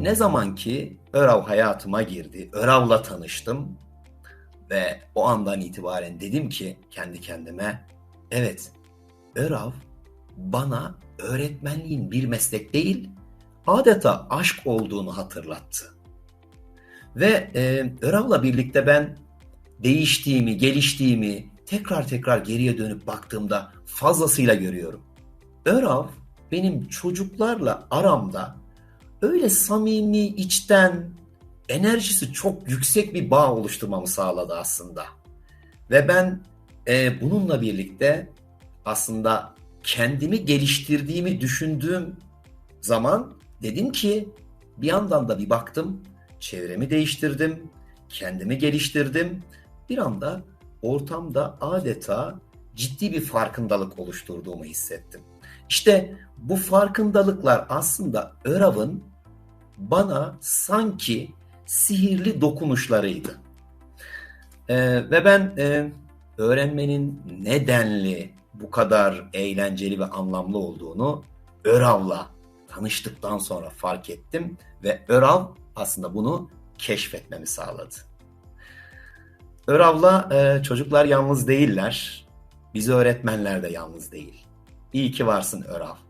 ne zaman ki Örav hayatıma girdi, Örav'la tanıştım ve o andan itibaren dedim ki kendi kendime, evet Örav bana öğretmenliğin bir meslek değil, adeta aşk olduğunu hatırlattı. Ve e, Örav'la birlikte ben değiştiğimi, geliştiğimi tekrar tekrar geriye dönüp baktığımda fazlasıyla görüyorum. Örav benim çocuklarla aramda öyle samimi, içten, enerjisi çok yüksek bir bağ oluşturmamı sağladı aslında. Ve ben e, bununla birlikte aslında kendimi geliştirdiğimi düşündüğüm zaman dedim ki bir yandan da bir baktım, çevremi değiştirdim, kendimi geliştirdim. Bir anda ortamda adeta ciddi bir farkındalık oluşturduğumu hissettim. İşte bu farkındalıklar aslında Örav'ın bana sanki sihirli dokunuşlarıydı. Ee, ve ben e, öğrenmenin nedenli bu kadar eğlenceli ve anlamlı olduğunu Örav'la tanıştıktan sonra fark ettim ve Örav aslında bunu keşfetmemi sağladı. Örav'la e, çocuklar yalnız değiller. Bizi öğretmenler de yalnız değil. İyi ki varsın Örav.